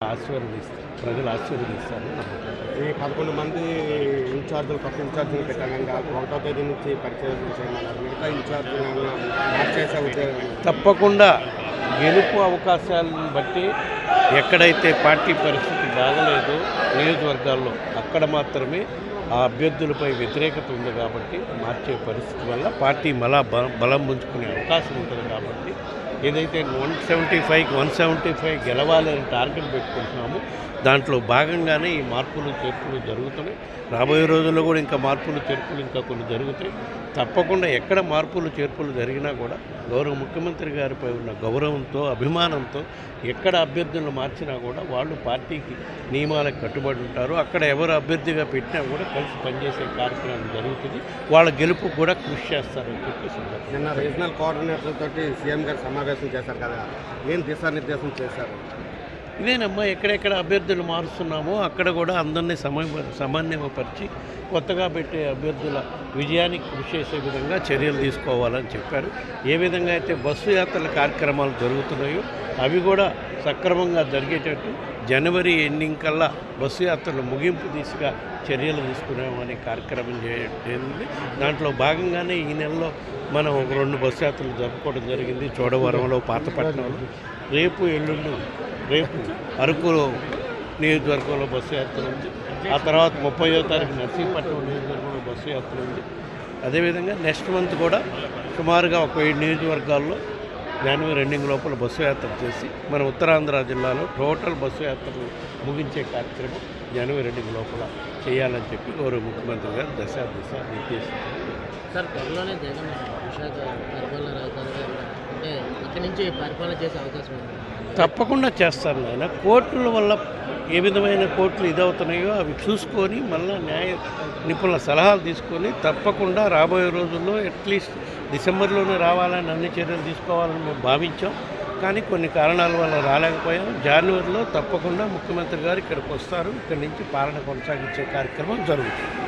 ఆశీర్వదిస్తారు. ప్రజలు ఆశీర్వదిస్తారు. ఈ పదకొండు మంది ఇన్ఛార్జీలు కొత్త ఇన్ఛార్జీలు పెట్టాం ఇంకా ఒకటో తేదీ నుంచి పరిచయం చేయమన్నారు. మిగతా ఇన్ఛార్జీలు మార్చేసే ఉద్యోగం తప్పకుండా గెలుపు అవకాశాలను బట్టి ఎక్కడైతే పార్టీ పరిస్థితి బాగలేదో నియోజకవర్గాల్లో అక్కడ మాత్రమే ఆ అభ్యర్థులపై వ్యతిరేకత ఉంది కాబట్టి మార్చే పరిస్థితి వల్ల పార్టీ మళ్ళా బలం పుంజుకునే అవకాశం ఉంటుంది కాబట్టి ఏదైతే వన్ సెవెంటీ ఫైవ్కి వన్ సెవెంటీ ఫైవ్ గెలవాలి అని టార్గెట్ పెట్టుకుంటున్నామో దాంట్లో భాగంగానే ఈ మార్పులు చేర్పులు జరుగుతున్నాయి. రాబోయే రోజుల్లో కూడా ఇంకా మార్పులు చేర్పులు ఇంకా కొన్ని జరుగుతాయి. తప్పకుండా ఎక్కడ మార్పులు చేర్పులు జరిగినా కూడా గౌరవ ముఖ్యమంత్రి గారిపై ఉన్న గౌరవంతో అభిమానంతో ఎక్కడ అభ్యర్థులను మార్చినా కూడా వాళ్ళు పార్టీకి నియమాలకు కట్టుబడి ఉంటారు. అక్కడ ఎవరు అభ్యర్థిగా పెట్టినా కూడా కలిసి పనిచేసే కార్యక్రమం జరుగుతుంది. వాళ్ళ గెలుపు కూడా కృషి చేస్తారని చెప్పేసి నిన్న రీజనల్ కోఆర్డినేటర్ తోటి సీఎం గారు సమావేశం చేశారు కదా ఏం దిశానిర్దేశం చేశారు? ఇదేనమ్మా ఎక్కడెక్కడ అభ్యర్థులు మారుస్తున్నామో అక్కడ కూడా అందరినీ సమయ సమన్వయపరిచి కొత్తగా పెట్టే అభ్యర్థుల విజయానికి కృషి చేసే విధంగా చర్యలు తీసుకోవాలని చెప్పారు. ఏ విధంగా అయితే బస్సు యాత్రల కార్యక్రమాలు జరుగుతున్నాయో అవి కూడా సక్రమంగా జరిగేటట్టు జనవరి ఎండింగ్ కల్లా బస్సు యాత్రలు ముగింపు దిశగా చర్యలు తీసుకున్నామనే కార్యక్రమం చేయండి దాంట్లో భాగంగానే ఈ నెలలో మనం ఒక రెండు బస్సు యాత్రలు జరుపుకోవడం జరిగింది. చోడవరంలో పాతపట్నంలో. రేపు ఎల్లుండి రేపు అరకులో నియోజకవర్గంలో బస్సు యాత్ర ఉంది. ఆ తర్వాత ముప్పయో తారీఖు నర్సీపట్నం నియోజకవర్గంలో బస్సు యాత్ర ఉంది. అదేవిధంగా నెక్స్ట్ మంత్ కూడా సుమారుగా ఒక ఏడు నియోజకవర్గాల్లో జనవరి ఎండింగ్ లోపల బస్సు యాత్ర చేసి మన ఉత్తరాంధ్ర జిల్లాలో టోటల్ బస్సు యాత్రలు ముగించే కార్యక్రమం జనవరి ఎండింగ్ లోపల చేయాలని చెప్పి గౌరవ ముఖ్యమంత్రి గారు దశ దిశ నిర్దేశించారు. సార్ త్వరలోనే జగన్ విశాఖ పరిపాలన రాజధానిగా అంటే ఇక్కడి నుంచి పరిపాలన చేసే అవకాశం తప్పకుండా చేస్తారు నాయన. కోర్టుల వల్ల ఏ విధమైన కోర్టులు ఇదవుతున్నాయో అవి చూసుకొని మళ్ళీ న్యాయ నిపుణుల సలహాలు తీసుకొని తప్పకుండా రాబోయే రోజుల్లో అట్లీస్ట్ డిసెంబర్లోనే రావాలని అన్ని చర్యలు తీసుకోవాలని మేము భావించాం. కానీ కొన్ని కారణాల వల్ల రాలేకపోయాం. జనవరిలో తప్పకుండా ముఖ్యమంత్రి గారు ఇక్కడికి వస్తారు. ఇక్కడి నుంచి పాలన కొనసాగించే కార్యక్రమం జరుగుతుంది.